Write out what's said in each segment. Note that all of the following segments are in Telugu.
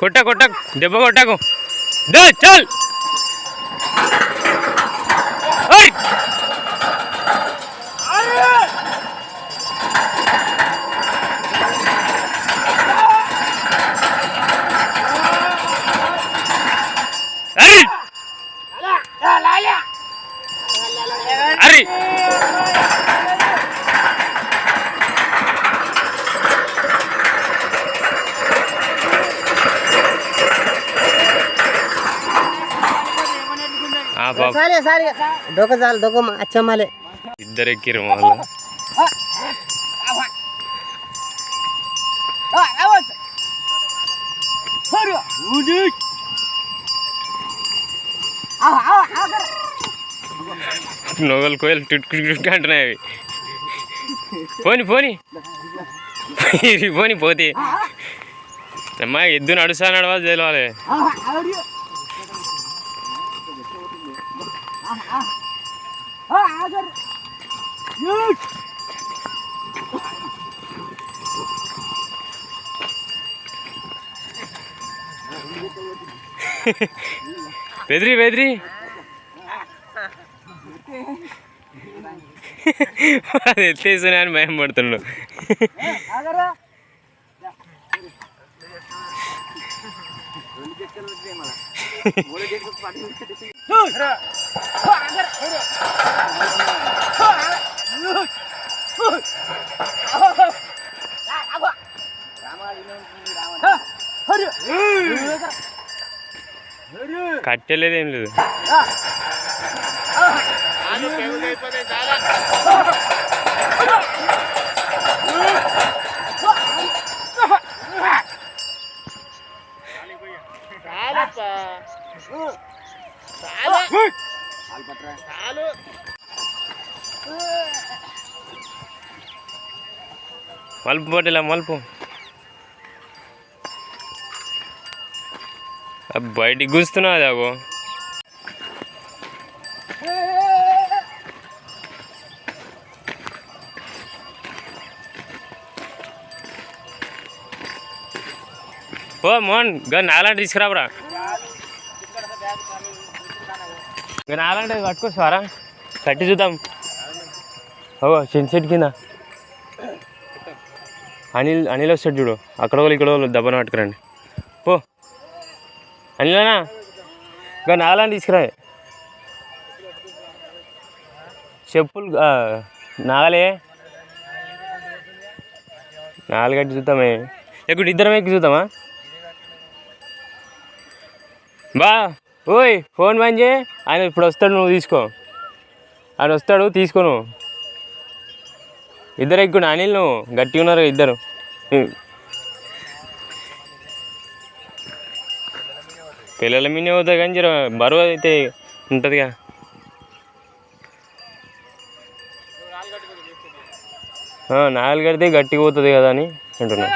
కొట్ట కొట్ట దెబ్బ కొట్టకు. దా చల్! ఆ పాప సాలే సాలే దొక చాలు దొక అచ్చమ్మాలే ఇద్దరు ఎక్కిరు మళ్ళా నొగలు కోయలు టుట్కు టుట్కు అంటున్నాయి అవి పోని పోని ఇది పోని పోతే అమ్మా ఎద్దు నడుస్తా నడవాలి తెలవాలి బెదిరి బెదిరి అది ఎత్తేసిన అని భయం పడుతుండు కట్టెలేదు ఏం లేదు మలుపు పోటీలా మలుపు. బయటికి గుస్తున్నావు అది అగో ఓ మోహన్గా నాలాంటి తీసుకురాబరా. ఇంకా నాలాంటి పట్టుకొస్తారా కట్టి చూద్దాం. ఓ చిన్న సెట్ కింద. అనిల్ అనిల్ వస్తాడు చూడు. అక్కడ వాళ్ళు ఇక్కడ వాళ్ళు దెబ్బన పట్టుకురండి. పో. అనిలనా? ఇంకా నాలాంటి తీసుకురా. చెప్పులు నాగలే. నాలుగట్టి చూద్దామే. ఇక్కడ ఇద్దరం ఎక్కి చూద్దామా? బా. ఓయ్ ఫోన్ బంద్ చేయి. ఆయన ఇప్పుడు వస్తాడు నువ్వు తీసుకో. ఆయన వస్తాడు తీసుకోను ఇద్దరు ఎక్కువ అనిల్ నువ్వు. గట్టిగా ఉన్నారు ఇద్దరు. పిల్లల మీద అవుతుంది కానీ జర బరువు అయితే ఉంటుందిగా. నాగలు కడితే గట్టిగా పోతుంది కదా అని అంటున్నా.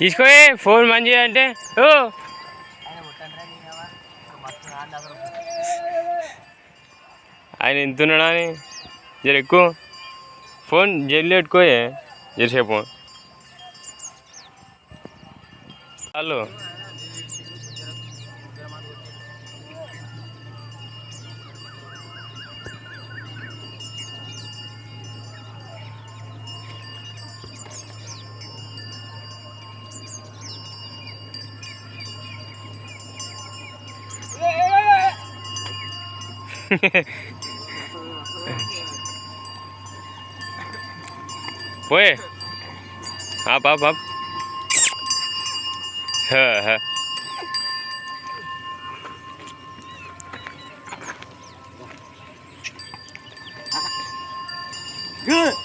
తీసుకోయే ఫోన్ మంచి అంటే. ఓ. ఆయన ఎంతున్నాడా అని. జర ఎక్కువ. ఫోన్ జల్లి పెట్టుకోయే. జరసేపు hello. Boy, up, up, up. Good.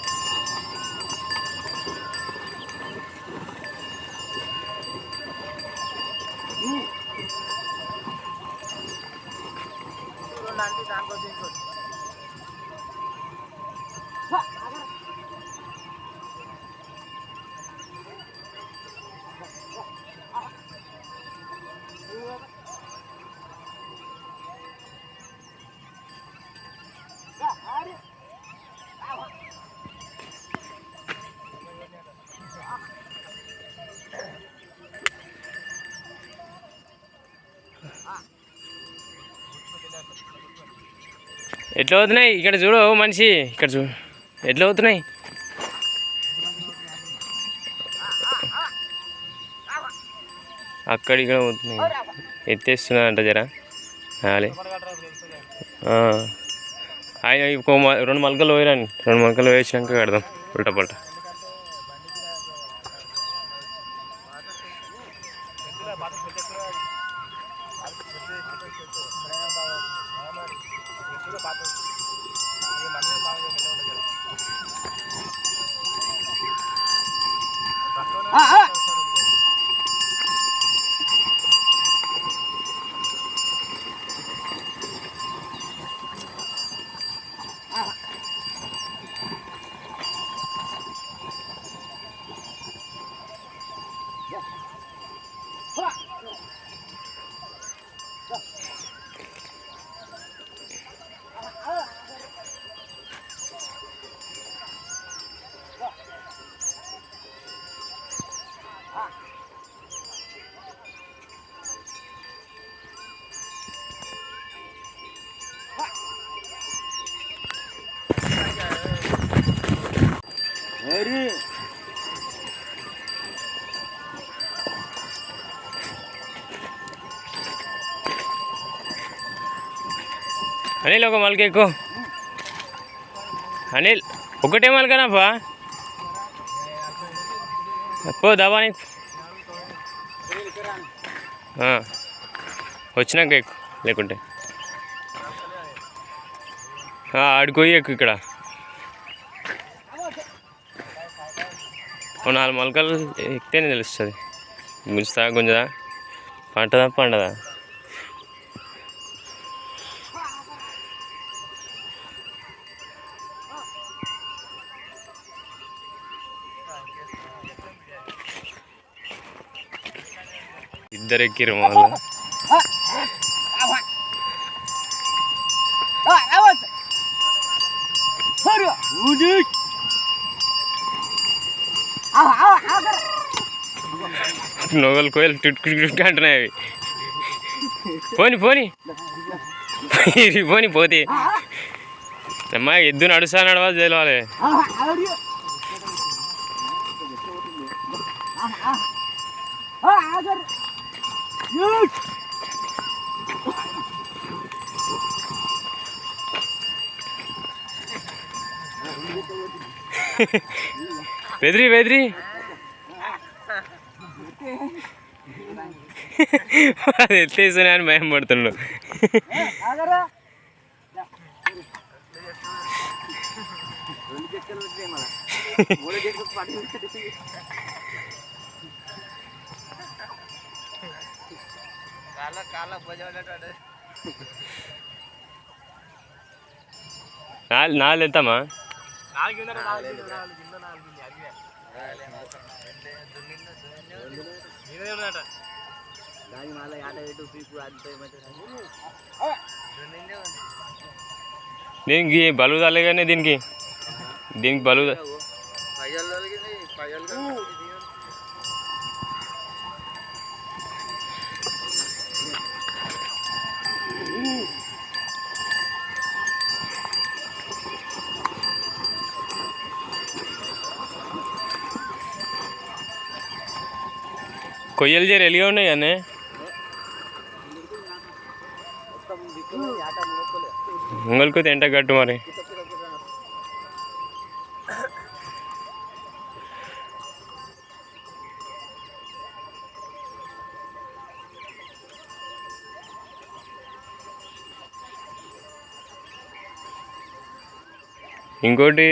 ఎట్లా అవుతున్నాయి? ఇక్కడ చూడు మనిషి. ఇక్కడ చూడు. ఎట్లా అవుతున్నాయి? అక్కడ ఇక్కడ అవుతున్నాయి. ఎత్తేస్తున్నారంట జరా. అలే ఆయన ఇంకో రెండు మలకలు పోయిరాని రెండు మలకలు వేసినాక కడదాం. ఉల్టా పల్టా. అనిల్ ఒక మలక ఎక్కువ అనిల్ ఒకటే మలకనాపా పో దబాని. వచ్చినాక ఎక్కు లేకుంటే. ఆడుకోయి ఎక్కు ఇక్కడ. ఓ నాలుగు మొలకలు ఎక్కితేనే తెలుస్తుంది. ముంచుతా గుంజదా? పంటదా? పండదా? ఇద్దరు ఎక్కిరు మళ్ళీ. నొగలు కోయలు టుట్కు అంటున్నాయి అవి. పోని పోని. పోని పోతే. అమ్మా ఎద్దు నడుస్తా నడవా తెలవాలి బెదిరి బెదిరి అది ఎత్తేసానే అని భయం పడుతుండు. నాలుగు నాలుగు ఎత్తామా దీనికి బలువు తల్లగానే దీనికి. దీనికి బలువు కొయ్యలు చేరు ఎలిగా ఉన్నాయి అన్నీ ఉంగల్కు ఎంట గట్టు మరి. ఇంకోటి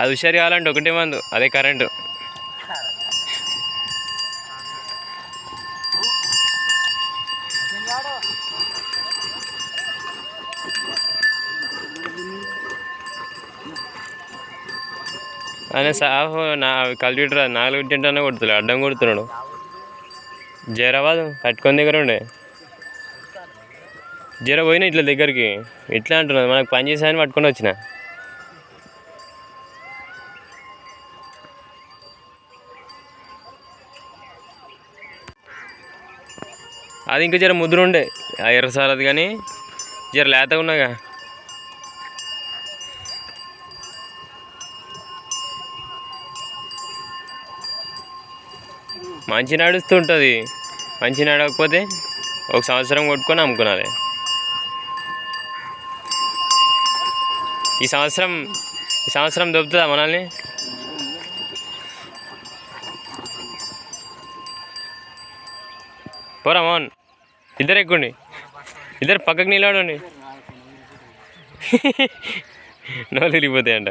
అది హుషారు కావాలంటే ఒకటే మందు అదే కరెంటు ఆయన సాఫ్ నా కంప్యూటర్ నాలుగు తింటానే కొడుతున్నాడు అడ్డం కొడుతున్నాడు. జరాబాదు కట్టుకొని దగ్గర ఉండే. జర పోయినా ఇట్లా దగ్గరికి. ఇట్లా అంటున్నాను మనకు పని చేసాయని పట్టుకొని వచ్చినా. అది ఇంకా జర ముద్ర ఆ ఆ ఎర్రసార్ అది కానీ జర లేతగా ఉన్నాగా. మంచి నడుస్తుంటుంది. మంచి నడవకపోతే ఒక సంవత్సరం కొట్టుకొని అమ్ముకునాలి. ఈ సంవత్సరం ఈ సంవత్సరం దొరుకుతుందా మనల్ని? పోరా మోహన్ ఇద్దరు ఎక్కుండి. ఇద్దరు పక్కకు నిలబడండి. నోళ్ళు తిరిగిపోతాయంట.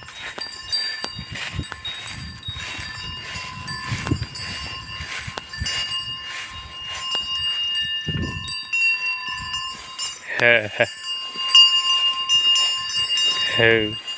হ্যাঁ হ্যাঁ হ্যাঁ